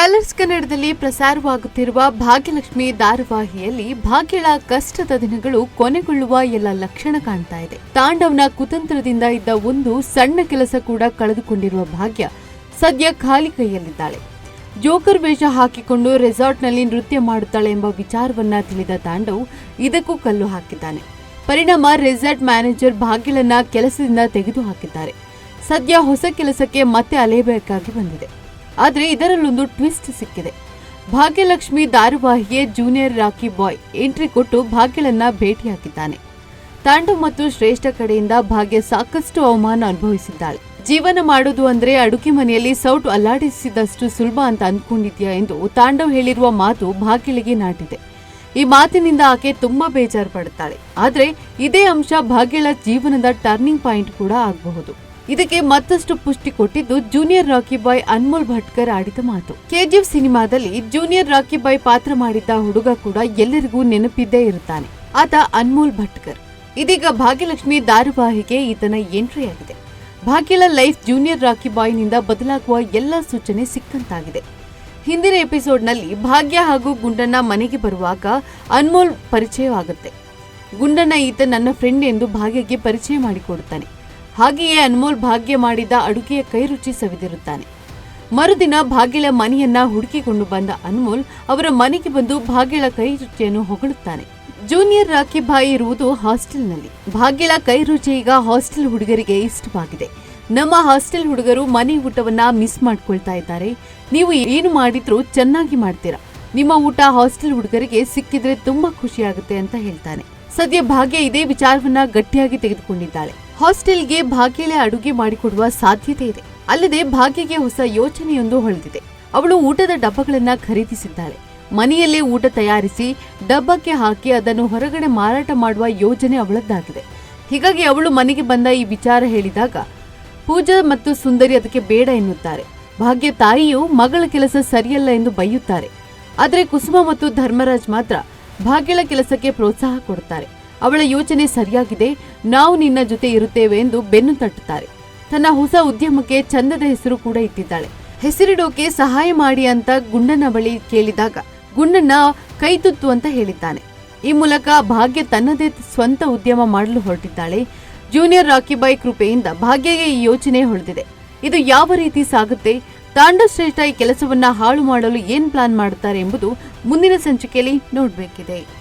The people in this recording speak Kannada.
ಕಲರ್ಸ್ ಕನ್ನಡದಲ್ಲಿ ಪ್ರಸಾರವಾಗುತ್ತಿರುವ ಭಾಗ್ಯಲಕ್ಷ್ಮಿ ಧಾರಾವಾಹಿಯಲ್ಲಿ ಭಾಗ್ಯಳ ಕಷ್ಟದ ದಿನಗಳು ಕೊನೆಗೊಳ್ಳುವ ಎಲ್ಲ ಲಕ್ಷಣ ಕಾಣ್ತಾ ಇದೆ. ತಾಂಡವನ ಕುತಂತ್ರದಿಂದ ಇದ್ದ ಒಂದು ಸಣ್ಣ ಕೆಲಸ ಕೂಡ ಕಳೆದುಕೊಂಡಿರುವ ಭಾಗ್ಯ ಸದ್ಯ ಖಾಲಿ ಕೈಯಲ್ಲಿದ್ದಾಳೆ. ಜೋಕರ್ ವೇಷ ಹಾಕಿಕೊಂಡು ರೆಸಾರ್ಟ್ನಲ್ಲಿ ನೃತ್ಯ ಮಾಡುತ್ತಾಳೆ ಎಂಬ ವಿಚಾರವನ್ನ ತಿಳಿದ ತಾಂಡವ್ ಇದಕ್ಕೂ ಕಲ್ಲು ಹಾಕಿದ್ದಾನೆ. ಪರಿಣಾಮ ರೆಸಾರ್ಟ್ ಮ್ಯಾನೇಜರ್ ಭಾಗ್ಯಳನ್ನ ಕೆಲಸದಿಂದ ತೆಗೆದುಹಾಕಿದ್ದಾರೆ. ಸದ್ಯ ಹೊಸ ಕೆಲಸಕ್ಕೆ ಮತ್ತೆ ಅಲೆಯಬೇಕಾಗಿ ಬಂದಿದೆ. ಆದರೆ ಇದರಲ್ಲೊಂದು ಟ್ವಿಸ್ಟ್ ಸಿಕ್ಕಿದೆ. ಭಾಗ್ಯಲಕ್ಷ್ಮಿ ದಾರುವಾಹಿಯೇ ಜೂನಿಯರ್ ರಾಕಿ ಬಾಯ್ ಎಂಟ್ರಿ ಕೊಟ್ಟು ಭಾಗ್ಯಲನ್ನ ಭೇಟಿಯಾಗಿದ್ದಾನೆ ತಾಂಡು ಮತ್ತು ಶ್ರೇಷ್ಠ ಕಡೆಯಿಂದ ಭಾಗ್ಯ ಸಾಕಷ್ಟು ಅವಮಾನ ಅನುಭವಿಸಿದ್ದಾಳೆ. ಜೀವನ ಮಾಡೋದು ಅಂದ್ರೆ ಅಡುಗೆ ಮನೆಯಲ್ಲಿ ಸೌಟು ಅಲ್ಲಾಡಿಸಿದಷ್ಟು ಸುಲಭ ಅಂತ ಅಂದ್ಕೊಂಡಿದ್ಯಾ ಎಂದು ತಾಂಡವ್ ಹೇಳಿರುವ ಮಾತು ಭಾಗ್ಯಳಿಗೆ ನಾಟಿದೆ. ಈ ಮಾತಿನಿಂದ ಆಕೆ ತುಂಬಾ ಬೇಜಾರು ಪಡುತ್ತಾಳೆ. ಆದ್ರೆ ಇದೇ ಅಂಶ ಭಾಗ್ಯಳ ಜೀವನದ ಟರ್ನಿಂಗ್ ಪಾಯಿಂಟ್ ಕೂಡ ಆಗಬಹುದು. ಇದಕ್ಕೆ ಮತ್ತಷ್ಟು ಪುಷ್ಟಿ ಕೊಟ್ಟಿದ್ದು ಜೂನಿಯರ್ ರಾಕಿ ಬಾಯ್ ಅನ್ಮೋಲ್ ಭಟ್ಕರ್ ಆಡಿದ ಮಾತು. ಕೆಜಿಎಫ್ ಸಿನಿಮಾದಲ್ಲಿ ಜೂನಿಯರ್ ರಾಕಿ ಬಾಯ್ ಪಾತ್ರ ಮಾಡಿದ್ದ ಹುಡುಗ ಕೂಡ ಎಲ್ಲರಿಗೂ ನೆನಪಿದ್ದೇ ಇರುತ್ತಾನೆ. ಆತ ಅನ್ಮೋಲ್ ಭಟ್ಕರ್. ಇದೀಗ ಭಾಗ್ಯಲಕ್ಷ್ಮಿ ಧಾರಾವಾಹಿಗೆ ಈತನ ಎಂಟ್ರಿ ಆಗಿದೆ. ಭಾಗ್ಯಲ ಲೈಫ್ ಜೂನಿಯರ್ ರಾಕಿ ಬಾಯ್ನಿಂದ ಬದಲಾಗುವ ಎಲ್ಲ ಸೂಚನೆ ಸಿಕ್ಕಂತಾಗಿದೆ. ಹಿಂದಿನ ಎಪಿಸೋಡ್ನಲ್ಲಿ ಭಾಗ್ಯ ಹಾಗೂ ಗುಂಡಣ್ಣ ಮನೆಗೆ ಬರುವಾಗ ಅನ್ಮೋಲ್ ಪರಿಚಯವಾಗುತ್ತೆ. ಗುಂಡಣ್ಣ ಈತ ನನ್ನ ಫ್ರೆಂಡ್ ಎಂದು ಭಾಗ್ಯಗೆ ಪರಿಚಯ ಮಾಡಿಕೊಡುತ್ತಾನೆ. ಹಾಗೆಯೇ ಅನ್ಮೋಲ್ ಭಾಗ್ಯ ಮಾಡಿದ ಅಡುಗೆಯ ಕೈರುಚಿ ಸವಿದಿರುತ್ತಾನೆ. ಮರುದಿನ ಭಾಗ್ಯಳ ಮನೆಯನ್ನ ಹುಡುಕಿಕೊಂಡು ಬಂದ ಅನ್ಮೋಲ್ ಅವರ ಮನೆಗೆ ಬಂದು ಭಾಗ್ಯಳ ಕೈರುಚಿಯನ್ನು ಹೊಗಳುತ್ತಾನೆ. ಜೂನಿಯರ್ ರಾಖಿ ಬಾಯಿ ಇರುವುದು ಹಾಸ್ಟೆಲ್ನಲ್ಲಿ. ಭಾಗ್ಯಳ ಕೈರುಚಿ ಈಗ ಹಾಸ್ಟೆಲ್ ಹುಡುಗರಿಗೆ ಇಷ್ಟವಾಗಿದೆ. ನಮ್ಮ ಹಾಸ್ಟೆಲ್ ಹುಡುಗರು ಮನೆ ಊಟವನ್ನ ಮಿಸ್ ಮಾಡ್ಕೊಳ್ತಾ ಇದ್ದಾರೆ. ನೀವು ಏನು ಮಾಡಿದ್ರು ಚೆನ್ನಾಗಿ ಮಾಡ್ತೀರಾ. ನಿಮ್ಮ ಊಟ ಹಾಸ್ಟೆಲ್ ಹುಡುಗರಿಗೆ ಸಿಕ್ಕಿದ್ರೆ ತುಂಬಾ ಖುಷಿಯಾಗುತ್ತೆ ಅಂತ ಹೇಳ್ತಾನೆ. ಸದ್ಯ ಭಾಗ್ಯ ಇದೇ ವಿಚಾರವನ್ನ ಗಟ್ಟಿಯಾಗಿ ತೆಗೆದುಕೊಂಡಿದ್ದಾಳೆ. ಹಾಸ್ಟೆಲ್ಗೆ ಭಾಗ್ಯಲೇ ಅಡುಗೆ ಮಾಡಿಕೊಡುವ ಸಾಧ್ಯತೆ ಇದೆ. ಅಲ್ಲದೆ ಭಾಗ್ಯಗೆ ಹೊಸ ಯೋಚನೆಯೊಂದು ಹೊಳೆದಿದೆ. ಅವಳು ಊಟದ ಡಬ್ಬಗಳನ್ನ ಖರೀದಿಸಿದ್ದಾಳೆ. ಮನೆಯಲ್ಲೇ ಊಟ ತಯಾರಿಸಿ ಡಬ್ಬಕ್ಕೆ ಹಾಕಿ ಅದನ್ನು ಹೊರಗಡೆ ಮಾರಾಟ ಮಾಡುವ ಯೋಜನೆ ಅವಳದ್ದಾಗಿದೆ. ಹೀಗಾಗಿ ಅವಳು ಮನೆಗೆ ಬಂದ ಈ ವಿಚಾರ ಹೇಳಿದಾಗ, ಪೂಜಾ ಮತ್ತು ಸುಂದರಿ ಅದಕ್ಕೆ ಬೇಡ ಎನ್ನುತ್ತಾರೆ. ಭಾಗ್ಯ ತಾಯಿಯು ಮಗಳ ಕೆಲಸ ಸರಿಯಲ್ಲ ಎಂದು ಬೈಯುತ್ತಾರೆ. ಆದರೆ ಕುಸುಮ ಮತ್ತು ಧರ್ಮರಾಜ್ ಮಾತ್ರ ಭಾಗ್ಯಳ ಕೆಲಸಕ್ಕೆ ಪ್ರೋತ್ಸಾಹ ಕೊಡುತ್ತಾರೆ ಅವಳ ಯೋಚನೆ ಸರಿಯಾಗಿದೆ, ನಾವು ನಿನ್ನ ಜೊತೆ ಇರುತ್ತೇವೆ ಎಂದು ಬೆನ್ನು ತಟ್ಟುತ್ತಾರೆ. ತನ್ನ ಹೊಸ ಉದ್ಯಮಕ್ಕೆ ಚಂದದ ಹೆಸರು ಕೂಡ ಇಟ್ಟಿದ್ದಾಳೆ. ಹೆಸರಿಡೋಕೆ ಸಹಾಯ ಮಾಡಿ ಅಂತ ಗುಂಡನ ಬಳಿ ಕೇಳಿದಾಗ ಗುಂಡನ್ನ ಕೈತುತ್ತು ಅಂತ ಹೇಳಿದ್ದಾನೆ. ಈ ಮೂಲಕ ಭಾಗ್ಯ ತನ್ನದೇ ಸ್ವಂತ ಉದ್ಯಮ ಮಾಡಲು ಹೊರಟಿದ್ದಾಳೆ. ಜೂನಿಯರ್ ರಾಕಿಬಾಯಿ ಕೃಪೆಯಿಂದ ಭಾಗ್ಯಗೆ ಈ ಯೋಚನೆ ಹೊಳೆದಿದೆ. ಇದು ಯಾವ ರೀತಿ ಸಾಗುತ್ತೆ? ತಾಂಡ ಶ್ರೇಷ್ಠ ಈ ಕೆಲಸವನ್ನ ಹಾಳು ಮಾಡಲು ಏನ್ ಪ್ಲಾನ್ ಮಾಡುತ್ತಾರೆ ಎಂಬುದು ಮುಂದಿನ ಸಂಚಿಕೆಯಲ್ಲಿ ನೋಡಬೇಕಿದೆ.